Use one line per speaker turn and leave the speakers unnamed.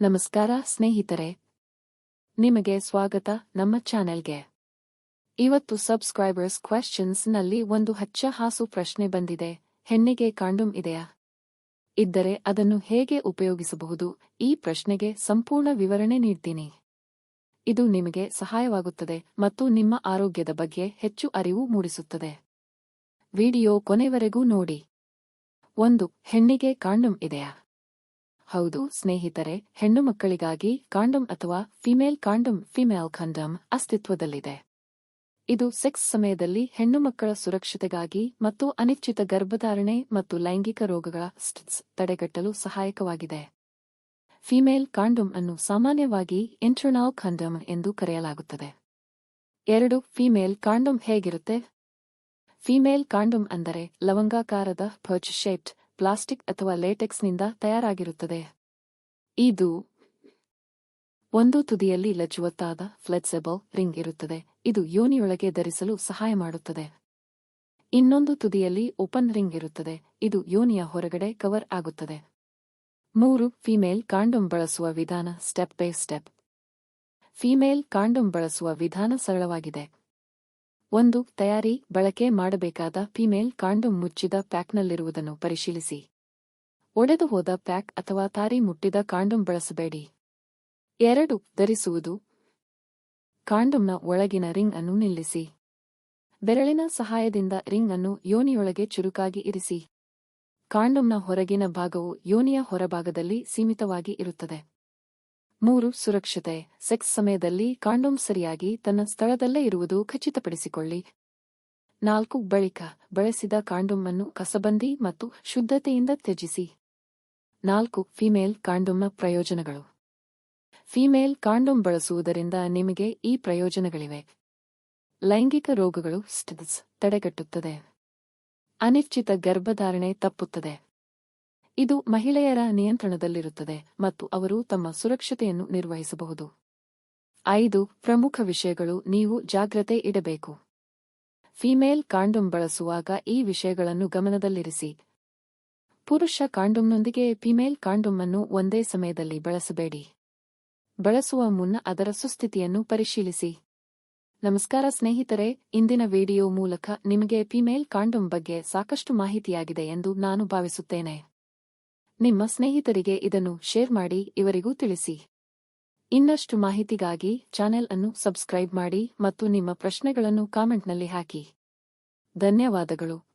ನಮಸ್ಕಾರ ಸ್ನೇಹಿತರೆ. ನಿಮಗೆ ಸ್ವಾಗತ ನಮ್ಮ ಚಾನೆಲ್ಗೆ. ಇವತ್ತು ಸಬ್ಸ್ಕ್ರೈಬರ್ಸ್ ಕ್ವೆಶ್ಚನ್ಸ್ನಲ್ಲಿ ಒಂದು ಹಚ್ಚ ಹಾಸು ಪ್ರಶ್ನೆ ಬಂದಿದೆ. ಹೆಣ್ಣಿಗೆ ಕಾಂಡೋಮ್ ಇದೆಯಾ? ಇದ್ದರೆ ಅದನ್ನು ಹೇಗೆ ಉಪಯೋಗಿಸಬಹುದು? ಈ ಪ್ರಶ್ನೆಗೆ ಸಂಪೂರ್ಣ ವಿವರಣೆ ನೀಡ್ತೀನಿ. ಇದು ನಿಮಗೆ ಸಹಾಯವಾಗುತ್ತದೆ ಮತ್ತು ನಿಮ್ಮ ಆರೋಗ್ಯದ ಬಗ್ಗೆ ಹೆಚ್ಚು ಅರಿವು ಮೂಡಿಸುತ್ತದೆ. ವಿಡಿಯೋ ಕೊನೆವರೆಗೂ ನೋಡಿ. ಒಂದು, ಹೆಣ್ಣಿಗೆ ಕಾಂಡೋಮ್ ಇದೆಯಾ? ಹೌದು, ಸ್ನೇಹಿತರೆ, ಹೆಣ್ಣು ಮಕ್ಕಳಿಗಾಗಿ ಕಾಂಡಮ್ ಅಥವಾ ಫಿಮೇಲ್ ಕಾಂಡಮ್ ಫಿಮೇಲ್ ಕಂಡಮ್ ಅಸ್ತಿತ್ವದಲ್ಲಿದೆ. ಇದು ಸೆಕ್ಸ್ ಸಮಯದಲ್ಲಿ ಹೆಣ್ಣು ಮಕ್ಕಳ ಸುರಕ್ಷತೆಗಾಗಿ ಮತ್ತು ಅನಿಶ್ಚಿತ ಗರ್ಭಧಾರಣೆ ಮತ್ತು ಲೈಂಗಿಕ ರೋಗಗಳ ಸ್ಟಿಟ್ಸ್ ತಡೆಗಟ್ಟಲು ಸಹಾಯಕವಾಗಿದೆ. ಫಿಮೇಲ್ ಕಾಂಡಮ್ ಅನ್ನು ಸಾಮಾನ್ಯವಾಗಿ ಇಂಟರ್ನಲ್ ಕಾಂಡಮ್ ಎಂದು ಕರೆಯಲಾಗುತ್ತದೆ. ಎರಡು, ಫಿಮೇಲ್ ಕಾಂಡಮ್ ಹೇಗಿರುತ್ತೆ? ಫಿಮೇಲ್ ಕಾಂಡಮ್ ಅಂದರೆ ಲವಂಗಾಕಾರದ ಪರ್ಚ್ ಶೇಪ್ಡ್ ಪ್ಲಾಸ್ಟಿಕ್ ಅಥವಾ ಲೇಟೆಕ್ಸ್ನಿಂದ ತಯಾರಾಗಿರುತ್ತದೆ. ಇದು ಒಂದು ತುದಿಯಲ್ಲಿ ಲಜ್ಜುವತ್ತಾದ ಫ್ಲೆಕ್ಸಿಬಲ್ ರಿಂಗ್ ಇರುತ್ತದೆ. ಇದು ಯೋನಿಯೊಳಗೆ ಧರಿಸಲು ಸಹಾಯ ಮಾಡುತ್ತದೆ. ಇನ್ನೊಂದು ತುದಿಯಲ್ಲಿ ಓಪನ್ ರಿಂಗ್ ಇರುತ್ತದೆ. ಇದು ಯೋನಿಯ ಹೊರಗಡೆ ಕವರ್ ಆಗುತ್ತದೆ. ಮೂರು, ಫಿಮೇಲ್ ಕಾಂಡೋಮ್ ಬಳಸುವ ವಿಧಾನ step by step. Female condom ಬಳಸುವ ವಿಧಾನ ಸರಳವಾಗಿದೆ. ಒಂದು, ತಯಾರಿ, ಬಳಕೆ ಮಾಡಬೇಕಾದ ಫಿಮೇಲ್ ಕಾಂಡು ಮುಚ್ಚಿದ ಪ್ಯಾಕ್ನಲ್ಲಿರುವುದನ್ನು ಪರಿಶೀಲಿಸಿ. ಒಡೆದು ಹೋದ ಪ್ಯಾಕ್ ಅಥವಾ ತಾರಿ ಮುಟ್ಟಿದ ಕಾಂಡೋಮ್ ಬಳಸಬೇಡಿ. ಎರಡು, ಧರಿಸುವುದು. ಕಾಂಡೋಮ್ನ ಒಳಗಿನ ರಿಂಗ್ ಅನ್ನು ನಿಲ್ಲಿಸಿ. ಬೆರಳಿನ ಸಹಾಯದಿಂದ ರಿಂಗ್ ಅನ್ನು ಯೋನಿಯೊಳಗೆ ಚುರುಕಾಗಿ ಇರಿಸಿ. ಕಾಂಡೋಮ್ನ ಹೊರಗಿನ ಭಾಗವು ಯೋನಿಯ ಹೊರಭಾಗದಲ್ಲಿ ಸೀಮಿತವಾಗಿ ಇರುತ್ತದೆ. ಮೂರು, ಸುರಕ್ಷತೆ. ಸೆಕ್ಸ್ ಸಮಯದಲ್ಲಿ ಕಾಂಡೋಮ್ ಸರಿಯಾಗಿ ತನ್ನ ಸ್ಥಳದಲ್ಲೇ ಇರುವುದು ಖಚಿತಪಡಿಸಿಕೊಳ್ಳಿ. ನಾಲ್ಕು, ಬಳಿಕ. ಬಳಸಿದ ಕಾಂಡೋಮ್ ಅನ್ನು ಕಸಬಂದಿ ಮತ್ತು ಶುದ್ಧತೆಯಿಂದ ತ್ಯಜಿಸಿ. ನಾಲ್ಕು, ಫಿಮೇಲ್ ಕಾಂಡೋಮ್ನ ಪ್ರಯೋಜನಗಳು. ಫಿಮೇಲ್ ಕಾಂಡೋಮ್ ಬಳಸುವುದರಿಂದ ನಿಮಗೆ ಈ ಪ್ರಯೋಜನಗಳಿವೆ. ಲೈಂಗಿಕ ರೋಗಗಳು, ಸ್ಟಿಲ್ಸ್, ತಡೆಗಟ್ಟುತ್ತದೆ. ಅನಿಶ್ಚಿತ ಗರ್ಭಧಾರಣೆ ತಪ್ಪುತ್ತದೆ. ಇದು ಮಹಿಳೆಯರ ನಿಯಂತ್ರಣದಲ್ಲಿರುತ್ತದೆ ಮತ್ತು ಅವರು ತಮ್ಮ ಸುರಕ್ಷತೆಯನ್ನು ನಿರ್ವಹಿಸಬಹುದು. ಐದು, ಪ್ರಮುಖ ವಿಷಯಗಳು ನೀವು ಜಾಗ್ರತೆ ಇಡಬೇಕು. ಫಿಮೇಲ್ ಕಾಂಡೋಮ್ ಬಳಸುವಾಗ ಈ ವಿಷಯಗಳನ್ನು ಗಮನದಲ್ಲಿರಿಸಿ. ಪುರುಷ ಕಾಂಡೋಮ್ನೊಂದಿಗೆ ಫಿಮೇಲ್ ಕಾಂಡೋಮ್ ಅನ್ನು ಒಂದೇ ಸಮಯದಲ್ಲಿ ಬಳಸಬೇಡಿ. ಬಳಸುವ ಮುನ್ನ ಅದರ ಸುಸ್ಥಿತಿಯನ್ನು ಪರಿಶೀಲಿಸಿ. ನಮಸ್ಕಾರ ಸ್ನೇಹಿತರೆ, ಇಂದಿನ ವಿಡಿಯೋ ಮೂಲಕ ನಿಮಗೆ ಫಿಮೇಲ್ ಕಾಂಡೋಮ್ ಬಗ್ಗೆ ಸಾಕಷ್ಟು ಮಾಹಿತಿಯಾಗಿದೆ ಎಂದು ನಾನು ಭಾವಿಸುತ್ತೇನೆ. ನಿಮ್ಮ ಸ್ನೇಹಿತರಿಗೆ ಇದನ್ನು ಶೇರ್ ಮಾಡಿ, ಇವರಿಗೂ ತಿಳಿಸಿ. ಇನ್ನಷ್ಟು ಮಾಹಿತಿಗಾಗಿ ಚಾನೆಲ್ ಅನ್ನು ಸಬ್ಸ್ಕ್ರೈಬ್ ಮಾಡಿ ಮತ್ತು ನಿಮ್ಮ ಪ್ರಶ್ನೆಗಳನ್ನು ಕಾಮೆಂಟ್ನಲ್ಲಿ ಹಾಕಿ. ಧನ್ಯವಾದಗಳು.